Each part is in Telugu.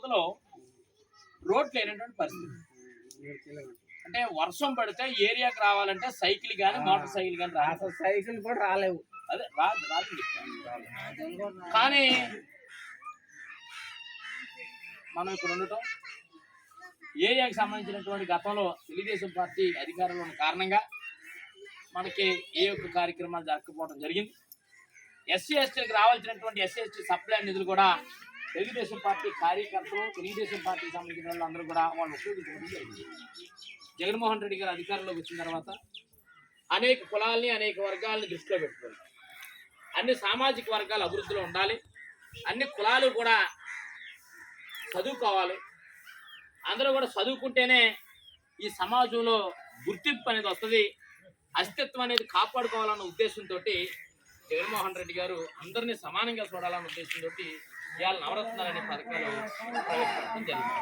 యువతలో రోడ్ లేనటువంటి పరిస్థితి. అంటే వర్షం పడితే ఏరియాకి రావాలంటే సైకిల్ కానీ మోటార్ సైకిల్ కానీ రా అసలు సైకిల్ కూడా రాలేవు. అదే రాదు రాదు. కానీ మనం ఇక్కడ ఉండటం ఏరియాకి సంబంధించినటువంటి గతంలో తెలుగుదేశం పార్టీ అధికారంలో ఉన్న కారణంగా మనకి ఏ ఒక్క కార్యక్రమాలు జరగకపోవడం జరిగింది. ఎస్సీ ఎస్టీలకు రావాల్సినటువంటి ఎస్సీ ఎస్టీ సప్లై నిధులు కూడా తెలుగుదేశం పార్టీ కార్యకర్తలు తెలుగుదేశం పార్టీకి సంబంధించిన వాళ్ళందరూ కూడా వాళ్ళు ఉపయోగించుకోవడం జరిగింది. జగన్మోహన్ రెడ్డి గారు అధికారంలోకి వచ్చిన తర్వాత అనేక కులాల్ని అనేక వర్గాలని దృష్టిలో పెట్టుకోవాలి. అన్ని సామాజిక వర్గాలు అభివృద్ధిలో ఉండాలి. అన్ని కులాలు కూడా చదువుకోవాలి. అందరూ కూడా చదువుకుంటేనే ఈ సమాజంలో గుర్తింపు అనేది వస్తుంది అస్తిత్వం అనేది కాపాడుకోవాలన్న ఉద్దేశంతో జగన్మోహన్ రెడ్డి గారు అందరినీ సమానంగా చూడాలన్న ఉద్దేశంతో ఇవాళ నవరత్నాలు అనే పథకాలు ప్రవేశపెట్టడం జరిగింది.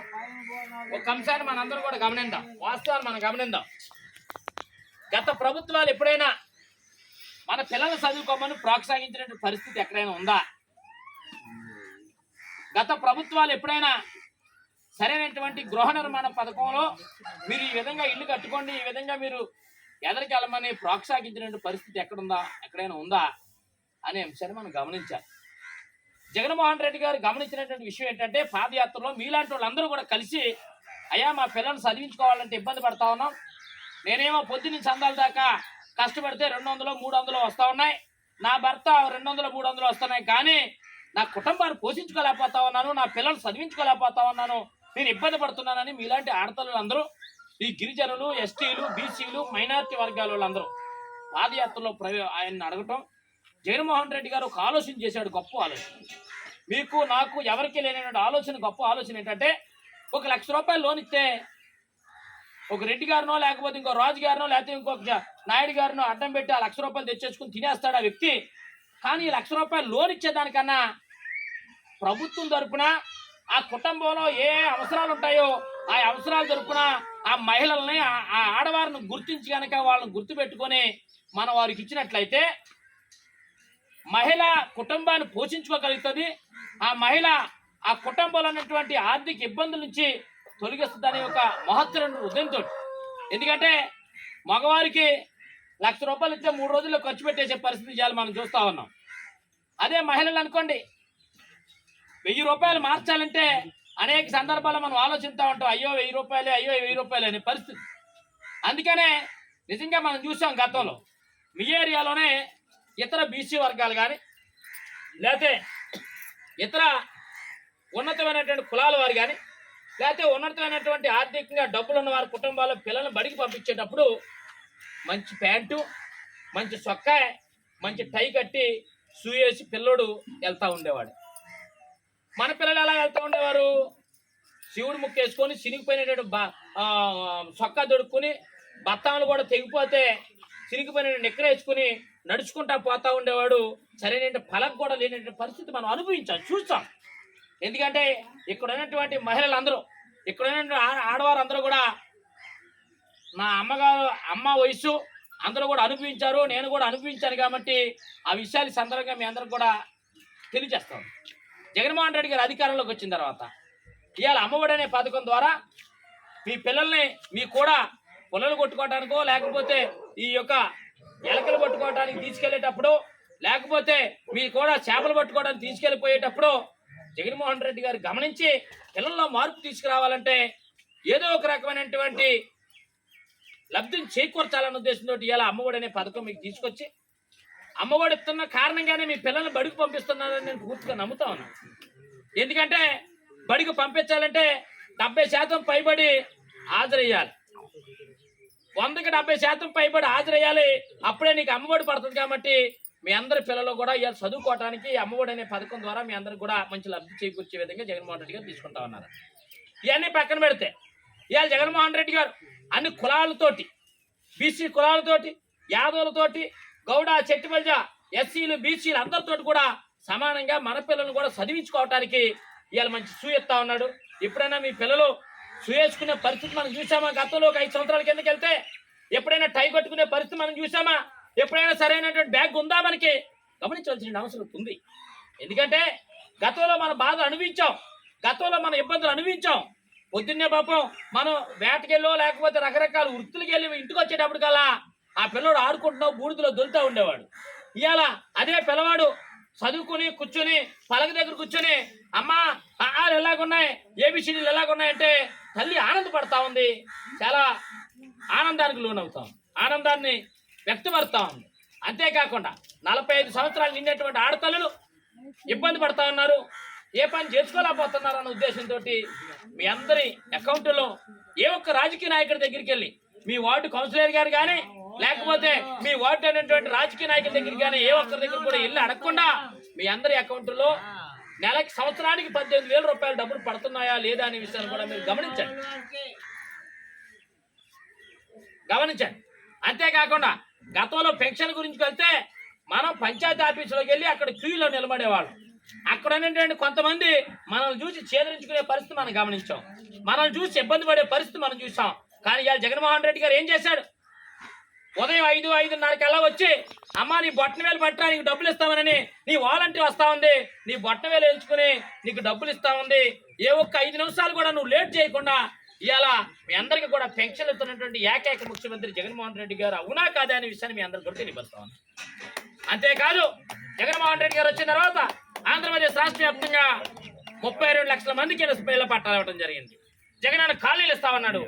ఒక అంశాన్ని మనందరం కూడా గమనిద్దాం వాస్తవాలు మనం గమనిద్దాం గత ప్రభుత్వాలు ఎప్పుడైనా మన పిల్లలు చదువుకోమని ప్రోత్సహించినటువంటి పరిస్థితి ఎక్కడైనా ఉందా? గత ప్రభుత్వాలు ఎప్పుడైనా సరైనటువంటి గృహ నిర్మాణ పథకంలో మీరు ఈ విధంగా ఇల్లు కట్టుకోండి ఈ విధంగా మీరు ఎదరికి వెళ్ళమని ప్రోత్సహించినటువంటి పరిస్థితి ఎక్కడుందా? ఎక్కడైనా ఉందా? అనే అంశాన్ని మనం గమనించాలి. జగన్మోహన్ రెడ్డి గారు గమనించినటువంటి విషయం ఏంటంటే పాదయాత్రలో మీలాంటి వాళ్ళందరూ కూడా కలిసి అయ్యా మా పిల్లల్ని చదివించుకోవాలంటే ఇబ్బంది పడతా ఉన్నాం. నేనేమో పొద్దున్న చందాల దాకా కష్టపడితే రెండు వందలు మూడు వందలు వస్తూ ఉన్నాయి. నా భర్త రెండు వందలు మూడు వందలు వస్తున్నాయి. కానీ నా కుటుంబాన్ని పోషించుకోలేకపోతా ఉన్నాను. నా పిల్లల్ని చదివించుకోలేకపోతా ఉన్నాను. నేను ఇబ్బంది పడుతున్నానని మీలాంటి ఆడతలు అందరూ ఈ గిరిజనులు ఎస్టీలు బీసీలు మైనారిటీ వర్గాల వాళ్ళందరూ పాదయాత్రలో ప్రవే ఆయన్ని అడగటం జగన్మోహన్ రెడ్డి గారు ఒక ఆలోచన చేశాడు గొప్ప ఆలోచన. మీకు నాకు ఎవరికి లేనటువంటి ఆలోచన గొప్ప ఆలోచన ఏంటంటే ఒక లక్ష రూపాయలు లోన్ ఇస్తే ఒక రెడ్డి గారినో లేకపోతే ఇంకో రాజు గారినో లేకపోతే ఇంకొక నాయుడు గారినో అడ్డం పెట్టి ఆ లక్ష రూపాయలు తెచ్చేసుకుని తినేస్తాడు ఆ వ్యక్తి? కానీ ఈ లక్ష రూపాయలు లోన్ ఇచ్చేదానికన్నా ప్రభుత్వం తరపున ఆ కుటుంబంలో ఏ అవసరాలు ఉంటాయో ఆ అవసరాల తరపున ఆ మహిళల్ని ఆ ఆడవారిని గుర్తించి కనుక వాళ్ళని గుర్తుపెట్టుకొని మనం వారికి ఇచ్చినట్లయితే మహిళ కుటుంబాన్ని పోషించుకోగలుగుతుంది. ఆ మహిళ ఆ కుటుంబంలో ఉన్నటువంటి ఆర్థిక ఇబ్బందుల నుంచి తొలగిస్తుందనే ఒక మహత్తరమైన హృదయంతో. ఎందుకంటే మగవారికి లక్ష రూపాయలు ఇస్తే మూడు రోజుల్లో ఖర్చు పెట్టేసే పరిస్థితి ఇవాళ మనం చూస్తూ ఉన్నాం. అదే మహిళలు అనుకోండి వెయ్యి రూపాయలు మార్చాలంటే అనేక సందర్భాల్లో మనం ఆలోచిస్తూ ఉంటాం అయ్యో వెయ్యి రూపాయలు అయ్యో వెయ్యి రూపాయలు అనే పరిస్థితి. అందుకనే నిజంగా మనం చూసాం గతంలో. మీ ఏరియాలోనే ఇతర బీసీ వర్గాలు కానీ లేకపోతే ఇతర ఉన్నతమైనటువంటి కులాల వారు కానీ లేకపోతే ఉన్నతమైనటువంటి ఆర్థికంగా డబ్బులు ఉన్న వారి కుటుంబాల్లో పిల్లల్ని బడికి పంపించేటప్పుడు మంచి ప్యాంటు మంచి సొక్కా మంచి టై కట్టి షూ వేసి పిల్లోడు వెళ్తూ ఉండేవాడు. మన పిల్లలు ఎలా వెళ్తూ ఉండేవారు? శివుడు ముక్కేసుకొని చినిగిపోయినటువంటి బా ఆ, సొక్కా దొడుక్కుని బత్తాములు కూడా తెగిపోతే చినిగిపోయిన నిక్కరేసుకుని నడుచుకుంటా పోతా ఉండేవాడు. సరైన ఫలం కూడా లేనటువంటి పరిస్థితి మనం అనుభవించాం చూస్తాం. ఎందుకంటే ఇక్కడ ఉన్నటువంటి మహిళలందరూ ఇక్కడ ఉన్నటువంటి ఆడవారు అందరూ కూడా మా అమ్మగారు అమ్మ వయసు అందరూ కూడా అనుభవించారు నేను కూడా అనుభవించాను కాబట్టి ఆ విషయాలు సందర్భంగా మీ అందరికి కూడా తెలియజేస్తాం జగన్మోహన్ రెడ్డి గారు అధికారంలోకి వచ్చిన తర్వాత ఇవాళ అమ్మఒడి అనే పథకం ద్వారా మీ పిల్లల్ని మీ కూడా పొలలు కొట్టుకోవడానికో లేకపోతే ఈ యొక్క ఎలకలు పట్టుకోవడానికి తీసుకెళ్ళేటప్పుడు లేకపోతే మీ కూడా చేపలు పట్టుకోవడానికి తీసుకెళ్ళిపోయేటప్పుడు జగన్మోహన్ రెడ్డి గారు గమనించి పిల్లల్లో మార్పు తీసుకురావాలంటే ఏదో ఒక రకమైనటువంటి లబ్ధిని చేకూర్చాలన్న ఉద్దేశంతో ఇలా అమ్మఒడి అనే పథకం మీకు తీసుకొచ్చి అమ్మఒడి ఇస్తున్న కారణంగానే మీ పిల్లల్ని బడికి పంపిస్తున్నారని నేను పూర్తిగా నమ్ముతా ఉన్నాను ఎందుకంటే బడికి పంపించాలంటే డెబ్బై శాతం పైబడి హాజరయ్యాలి. వందకి డెబ్బై శాతం పైబడి హాజరయ్యాలి. అప్పుడే నీకు అమ్మఒడి పడుతుంది కాబట్టి మీ అందరి పిల్లలు కూడా ఇలా చదువుకోవడానికి అమ్మఒడి అనే పథకం ద్వారా మీ అందరికి కూడా మంచి లబ్ధి చేకూర్చే విధంగా జగన్మోహన్ రెడ్డి గారు తీసుకుంటా ఉన్నారు. ఇవన్నీ పక్కన పెడితే ఇవాళ జగన్మోహన్ రెడ్డి గారు అన్ని కులాలతోటి బీసీ కులాలతోటి యాదవులతోటి గౌడ చెట్టిమల్జ ఎస్సీలు బీసీలు అందరితోటి కూడా సమానంగా మన పిల్లలను కూడా చదివించుకోవటానికి ఇవాళ మంచి సూ ఉన్నాడు. ఎప్పుడైనా మీ పిల్లలు సూ వేసుకునే పరిస్థితి మనం చూసామా గతంలో ఒక ఐదు సంవత్సరాల కిందకి వెళ్తే ఎప్పుడైనా టై కట్టుకునే పరిస్థితి మనం చూసామా ఎప్పుడైనా సరైనటువంటి బ్యాగ్ ఉందా మనకి? గమనించవలసిన అవసరం ఉంది. ఎందుకంటే గతంలో మన బాధ అనుభవించాం. గతంలో మనం ఇబ్బందులు అనుభవించాం. పొద్దున్నే పాపం మనం వేటకెళ్ళో లేకపోతే రకరకాల వృత్తులకి వెళ్ళి ఇంటికి వచ్చేటప్పుడు కల్లా ఆ పిల్లడు ఆడుకుంటున్నావు బూడిదలో దొరుకుతూ ఉండేవాడు. ఇవాళ అదే పిల్లవాడు చదువుకుని కూర్చొని పలక దగ్గర కూర్చొని అమ్మా ఆలు ఎలాగున్నాయి? ఏబిసిడీలు ఎలాగున్నాయంటే తల్లి ఆనందపడతా ఉంది. చాలా ఆనందానికి లోనవుతాం. ఆనందాన్ని వ్యక్తపరుతా ఉంది. అంతేకాకుండా నలభై ఐదు సంవత్సరాలు నిండేటువంటి ఆడతల్లులు ఇబ్బంది పడతా ఉన్నారు. ఏ పని చేసుకోలేకపోతున్నారు అన్న ఉద్దేశంతో మీ అందరి అకౌంట్లో ఏ ఒక్క రాజకీయ నాయకుడి దగ్గరికి వెళ్ళి మీ వార్డు కౌన్సిలర్ గారు కానీ లేకపోతే మీ వార్డు అనేటువంటి రాజకీయ నాయకుల దగ్గర కానీ ఏ ఒక్కరి దగ్గర కూడా వెళ్ళి అడగకుండా మీ అందరి అకౌంట్లో నెలకి సంవత్సరానికి పద్దెనిమిది వేల రూపాయలు డబ్బులు పడుతున్నాయా లేదా అనే విషయాన్ని కూడా మీరు గమనించండి. గమనించండి. అంతేకాకుండా గతంలో పెన్షన్ గురించి వెళ్తే మనం పంచాయతీ ఆఫీసులోకి వెళ్ళి అక్కడ క్యూలో నిలబడేవాళ్ళం. అక్కడ ఉన్నటువంటి కొంతమంది మనల్ని చూసి చేదరించుకునే పరిస్థితి మనం గమనించాం. మనల్ని చూసి ఇబ్బంది పడే పరిస్థితి మనం చూసాం. కానీ ఇవాళ జగన్మోహన్ రెడ్డి గారు ఏం చేశాడు? ఉదయం ఐదు ఐదున్నరకల్లా వచ్చి అమ్మ నీ బొట్టన వేలు పట్టరా నీకు డబ్బులు ఇస్తామని నీ వాలంటీ వస్తా ఉంది. నీ బొట్టన వేలు ఎంచుకుని నీకు డబ్బులు ఇస్తా ఉంది. ఏ ఒక్క ఐదు నిమిషాలు కూడా నువ్వు లేట్ చేయకుండా ఇవాళ మీ అందరికీ కూడా పెన్షన్ ఇస్తున్నటువంటి ఏకైక ముఖ్యమంత్రి జగన్మోహన్ రెడ్డి గారు అవునా కాదా అనే విషయాన్ని మీ అందరికీ కూడా తెలియపరుస్తా ఉంది అంతేకాదు జగన్మోహన్ రెడ్డి గారు వచ్చిన తర్వాత ఆంధ్రప్రదేశ్ రాష్ట్ర వ్యాప్తంగా ముప్పై రెండు లక్షల మందికి ఇళ్ళ పట్టాలు ఇవ్వడం జరిగింది. జగన్ అన్న కాలనీలు ఇస్తా ఉన్నాడు.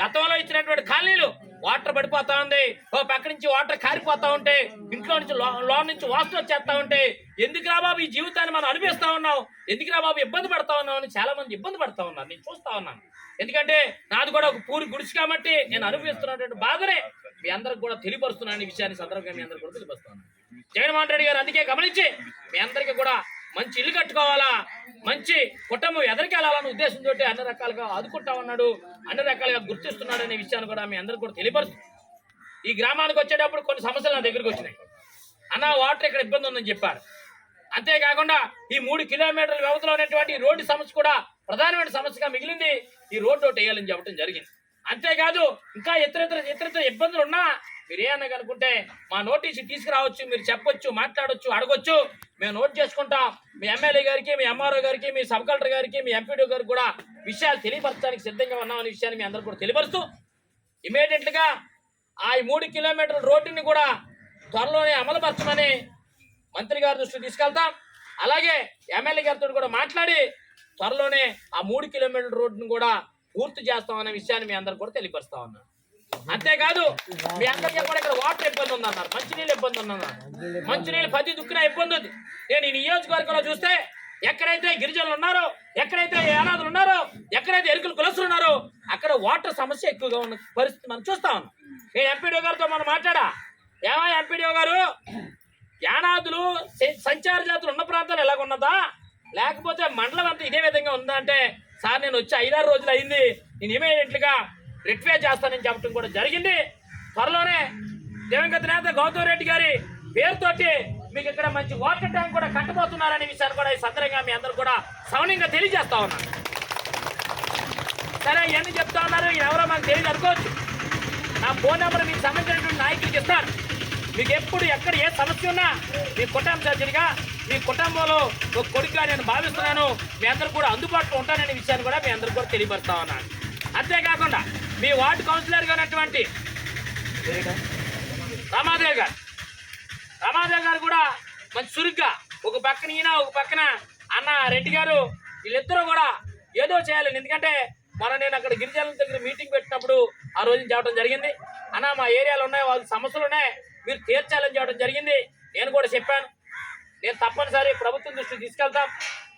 గతంలో ఇచ్చినటువంటి కాలనీలు వాటర్ పడిపోతా ఉంది. ఓ పక్క నుంచి వాటర్ కారిపోతా ఉంటే ఇంట్లో నుంచి లో- లోన్ నుంచి వాసన వచ్చేస్తా ఉంటే ఎందుకు రా బాబు ఈ జీవితాన్ని మనం అనిపిస్తా ఉన్నాం ఎందుకు రా బాబు ఇబ్బంది పడతా ఉన్నాం అని చాలా మంది ఇబ్బంది పడతా ఉన్నారు. నేను చూస్తా ఉన్నాను. ఎందుకంటే నాది కూడా ఒక పూరి గుడిసి కాబట్టి నేను అనుభవిస్తున్నటువంటి బాధనే మీ అందరికి కూడా తెలియపరుస్తున్నాను. ఈ విషయాన్ని సందర్భంగా మీ అందరికి కూడా తెలియపరుస్తున్నాను జగన్మోహన్ రెడ్డి గారు అందుకే గమనించి మీ అందరికీ కూడా మంచి ఇల్లు కట్టుకోవాలా? మంచి కుటుంబం ఉద్దేశం ఉద్దేశంతో అన్ని రకాలుగా ఆదుకుంటా ఉన్నాడు అన్ని రకాలుగా గుర్తిస్తున్నాడు అనే విషయాన్ని కూడా మీ అందరికి కూడా తెలియపరుస్తుంది. ఈ గ్రామానికి వచ్చేటప్పుడు కొన్ని సమస్యలు నా దగ్గరికి వచ్చినాయి. అన్న వాటర్ ఇక్కడ ఇబ్బంది ఉందని చెప్పారు. అంతేకాకుండా ఈ మూడు కిలోమీటర్ల వ్యవధిలో ఉన్నటువంటి రోడ్డు సమస్య కూడా ప్రధానమైన సమస్యగా మిగిలింది. ఈ రోడ్డు ఒకటి వేయాలని చెప్పడం జరిగింది. అంతేకాదు ఇంకా ఇతర ఇతర ఇబ్బందులు ఉన్నా మీరు ఏమన్నా కనుకుంటే మా నోటీసు తీసుకురావచ్చు మీరు చెప్పొచ్చు మాట్లాడొచ్చు అడగొచ్చు. మేము నోట్ చేసుకుంటాం. మీ ఎమ్మెల్యే గారికి మీ ఎంఆర్ఓ గారికి మీ సబ్ కలెక్టర్ గారికి మీ ఎంపీడీ గారికి కూడా విషయాలు తెలియపరచడానికి సిద్ధంగా ఉన్నామనే విషయాన్ని మీ అందరూ కూడా తెలియపరుస్తూ ఇమీడియట్గా ఆ మూడు కిలోమీటర్ల రోడ్డుని కూడా త్వరలోనే అమలుపరచమని మంత్రి గారి దృష్టికి తీసుకెళ్తాం. అలాగే ఎమ్మెల్యే గారితో కూడా మాట్లాడి త్వరలోనే ఆ మూడు కిలోమీటర్ల రోడ్డును కూడా పూర్తి చేస్తాం అనే విషయాన్ని మీ అందరు కూడా తెలియపరుస్తా ఉన్నాను అంతేకాదు మీ అందరికీ కూడా ఇక్కడ వాటర్ ఇబ్బంది ఉంది అన్నారు మంచినీళ్ళు ఇబ్బంది ఉందన్నారు. మంచినీళ్ళు పది దుక్కున ఇబ్బంది ఉంది. నేను ఈ నియోజకవర్గంలో చూస్తే ఎక్కడైతే గిరిజనులు ఉన్నారో ఎక్కడైతే యానాదులు ఉన్నారో ఎక్కడైతే ఎరుకులు కులసులు ఉన్నారో అక్కడ వాటర్ సమస్య ఎక్కువగా ఉన్న పరిస్థితి మనం చూస్తా ఉన్నాం. నేను ఎంపీడీఓ గారితో మనం మాట్లాడా? ఏమా ఎంపీడీఓ గారు? యానాదులు సంచార జాతులు ఉన్న ప్రాంతాలు ఎలాగున్నదా? లేకపోతే మండలం అంతా ఇదే విధంగా ఉందా అంటే సార్ నేను వచ్చి ఐదారు రోజులు అయింది. నేను ఇమీడియట్లుగా రిట్వే చేస్తానని చెప్పడం కూడా జరిగింది. త్వరలోనే దివంగత నేత గౌతమ్ రెడ్డి గారి పేరుతోటి మీకు ఇక్కడ మంచి వాటర్ ట్యాంక్ కూడా కట్టబోతున్నారనే విషయాన్ని కూడా ఈ సందర్భంగా మీ అందరూ కూడా సౌన్యంగా తెలియజేస్తా ఉన్నాను సరే ఇవన్నీ చెప్తా ఉన్నారు. ఈయన ఎవరో మాకు తెలియదు అనుకోవచ్చు. నా ఫోన్ నెంబర్ మీకు సంబంధించినటువంటి నాయకుడికి ఇస్తాను. మీకు ఎప్పుడు ఎక్కడ ఏ సమస్య ఉన్నా మీ కుటుంబ సభ్యులుగా మీ కుటుంబంలో ఒక కొడుకుగా నేను భావిస్తున్నాను. మీ అందరూ కూడా అందుబాటులో ఉంటాననే విషయాన్ని కూడా మీ అందరూ కూడా తెలియపరుస్తా ఉన్నాను. అంతేకాకుండా మీ వార్డు కౌన్సిలర్గా ఉన్నటువంటి రామాదేవ్ గారు. రామాదేవ్ గారు కూడా మంచి చురుగ్గా ఒక పక్కన ఈయన ఒక పక్కన అన్న రెడ్డి గారు వీళ్ళిద్దరూ కూడా ఏదో చేయాలని. ఎందుకంటే మన నేను అక్కడ గిరిజనుల దగ్గర మీటింగ్ పెట్టినప్పుడు ఆ రోజు చెప్పడం జరిగింది. అన్న మా ఏరియాలో ఉన్నాయి వాళ్ళ సమస్యలు ఉన్నాయి మీరు తీర్చాలని చెప్పడం జరిగింది. నేను కూడా చెప్పాను. నేను తప్పనిసరి ప్రభుత్వం దృష్టికి తీసుకెళ్తాం.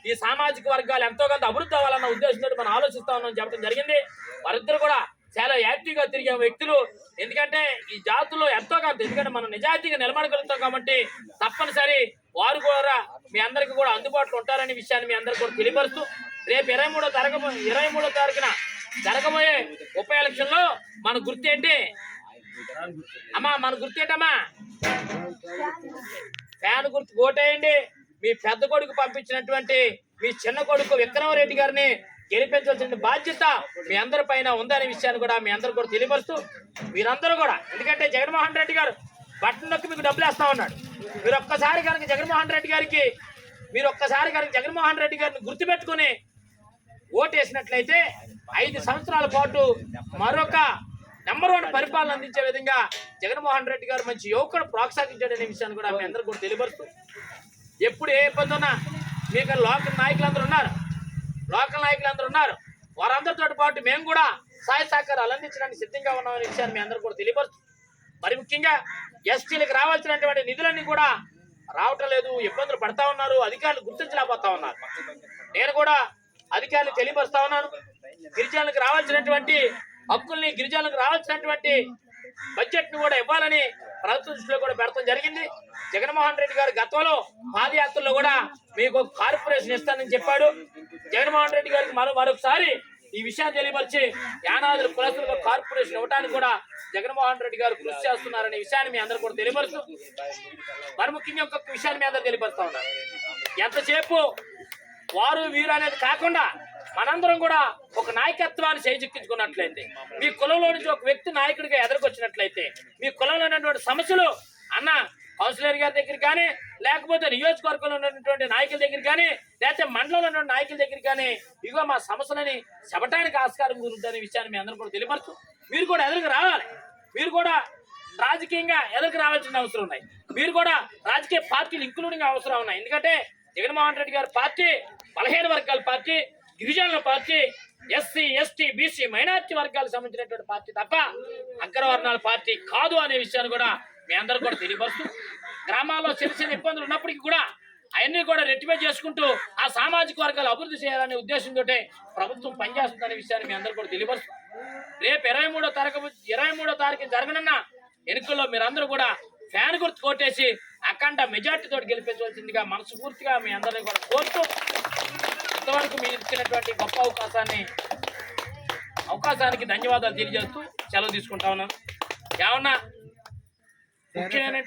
ఈ సామాజిక వర్గాలు ఎంతో కొంత అభివృద్ధి అవ్వాలన్న ఉద్దేశంతో మనం ఆలోచిస్తా ఉన్నామని చెప్పడం జరిగింది. వారిద్దరు కూడా చాలా యాక్టివ్గా తిరిగే వ్యక్తులు. ఎందుకంటే ఈ జాతుల్లో ఎంతో కొంత ఎందుకంటే మనం నిజాయితీగా నిలబడగలుగుతాం కాబట్టి తప్పనిసరి వారు కూడా మీ అందరికీ కూడా అందుబాటులో ఉంటారనే విషయాన్ని మీ అందరికీ కూడా తెలియపరుస్తూ రేపు ఇరవై మూడో తరగబో ఇరవై మూడో తారీఖున జరగబోయే ఉప ఎలక్షన్లో మన గుర్తు ఏంటి? అమ్మా మన గుర్తు ఏంటమ్మా? ఫ్యాన్ గుర్తు ఓటేయండి. మీ పెద్ద కొడుకు పంపించినటువంటి మీ చిన్న కొడుకు విక్రమరెడ్డి గారిని గెలిపించాల్సిన బాధ్యత మీ అందరి పైన ఉందనే విషయాన్ని కూడా మీ అందరు కూడా తెలియపరుస్తూ మీరందరూ కూడా ఎందుకంటే జగన్మోహన్ రెడ్డి గారు బట్టన్ నొక్కి మీకు డబ్బులు వేస్తా ఉన్నాడు. మీరు ఒక్కసారి కనుక జగన్మోహన్ రెడ్డి గారికి మీరు ఒక్కసారి కనుక జగన్మోహన్ రెడ్డి గారిని గుర్తుపెట్టుకుని ఓటేసినట్లయితే ఐదు సంవత్సరాల పాటు మరొక నెంబర్ వన్ పరిపాలన అందించే విధంగా జగన్మోహన్ రెడ్డి గారు మంచి యువకుడు ప్రోత్సహించాడనే విషయాన్ని కూడా మీ అందరికీ కూడా తెలియపరుస్తూ ఎప్పుడు ఏ ఇబ్బంది ఉన్నా మీకు లోకల్ నాయకులందరూ ఉన్నారు. లోకల్ నాయకులందరూ ఉన్నారు. వారందరితో పాటు మేము కూడా సహాయ సహకారాలు అందించడానికి సిద్ధంగా ఉన్నామనే విషయాన్ని మీ అందరూ కూడా తెలియపరుస్తూ మరి ముఖ్యంగా ఎస్టీలకు రావాల్సినటువంటి నిధులన్నీ కూడా రావటం లేదు ఇబ్బందులు పడతా ఉన్నారు అధికారులు గుర్తించలేకపోతా ఉన్నారు. నేను కూడా అధికారులు తెలియపరుస్తా ఉన్నాను. గిరిజనులకు రావాల్సినటువంటి హక్కుల్ని గిరిజనులకు రావాల్సినటువంటి బడ్జెట్ను కూడా ఇవ్వాలని ప్రభుత్వ దృష్టిలో కూడా పెడతాం జరిగింది. జగన్మోహన్ రెడ్డి గారు గతంలో పాదయాత్రలో కూడా మీకు కార్పొరేషన్ ఇస్తానని చెప్పాడు. జగన్మోహన్ రెడ్డి గారికి మరో మరొకసారి ఈ విషయాన్ని తెలియపరిచి యానాదుల కులస్తులకు కార్పొరేషన్ ఇవ్వడానికి కూడా జగన్మోహన్ రెడ్డి గారు కృషి చేస్తున్నారనే విషయాన్ని మీ అందరూ కూడా తెలియపరుస్తూ మరి ముఖ్యంగా ఒక్కొక్క విషయాన్ని మీ అందరూ తెలియపరుస్తా ఉన్నారు. ఎంతసేపు వారు వీరు అనేది కాకుండా మనందరం కూడా ఒక నాయకత్వాన్ని చేజిక్కించుకున్నట్లయితే మీ కులంలో నుంచి ఒక వ్యక్తి నాయకుడిగా ఎదురుకొచ్చినట్లయితే మీ కులంలో ఉన్నటువంటి సమస్యలు అన్న కౌన్సిలర్ గారి దగ్గర కానీ లేకపోతే నియోజకవర్గంలో ఉన్నటువంటి నాయకుల దగ్గర కానీ లేకపోతే మండలంలో ఉన్నటువంటి నాయకుల దగ్గర కానీ ఇగో మా సమస్యలని చెప్పడానికి ఆస్కారం కుదురుతుందనే విషయాన్ని మీ అందరూ కూడా తెలియపరచు. మీరు కూడా ఎదురుకు రావాలి. మీరు కూడా రాజకీయంగా ఎదురుకు రావాల్సిన అవసరం ఉన్నాయి. మీరు కూడా రాజకీయ పార్టీలు ఇంక్లూడింగ్ అవసరం ఉన్నాయి. ఎందుకంటే జగన్మోహన్ రెడ్డి గారి పార్టీ బలహీన వర్గాల పార్టీ గిరిజనుల party SC ST BC minority వర్గాలకు సంబంధించినటువంటి పార్టీ తప్ప అగ్రవర్ణాల పార్టీ కాదు అనే విషయాన్ని కూడా మీ అందరూ కూడా తెలియపరుస్తూ గ్రామాల్లో చిన్న చిన్న ఇబ్బందులు ఉన్నప్పటికీ కూడా అవన్నీ కూడా రెట్టిఫై చేసుకుంటూ ఆ సామాజిక వర్గాలు అభివృద్ధి చేయాలనే ఉద్దేశంతో ప్రభుత్వం పనిచేస్తుందనే విషయాన్ని మీ అందరూ కూడా తెలియపరుస్తూ రేపు ఇరవై మూడో తారీఖు ఇరవై మూడో తారీఖు జరగనున్న ఎన్నికల్లో మీరందరూ కూడా ఫ్యాన్ గుర్తు కొట్టేసి అఖండ మెజార్టీతో గెలిపించవలసిందిగా మనస్ఫూర్తిగా మీ అందరినీ కూడా కోరుతూ ఇంతవరకు మీరు ఇచ్చినటువంటి గొప్ప అవకాశాన్ని అవకాశానికి ధన్యవాదాలు తెలియజేస్తూ సెలవు తీసుకుంటా ఉన్నాను. ఏమన్నా ముఖ్యమైన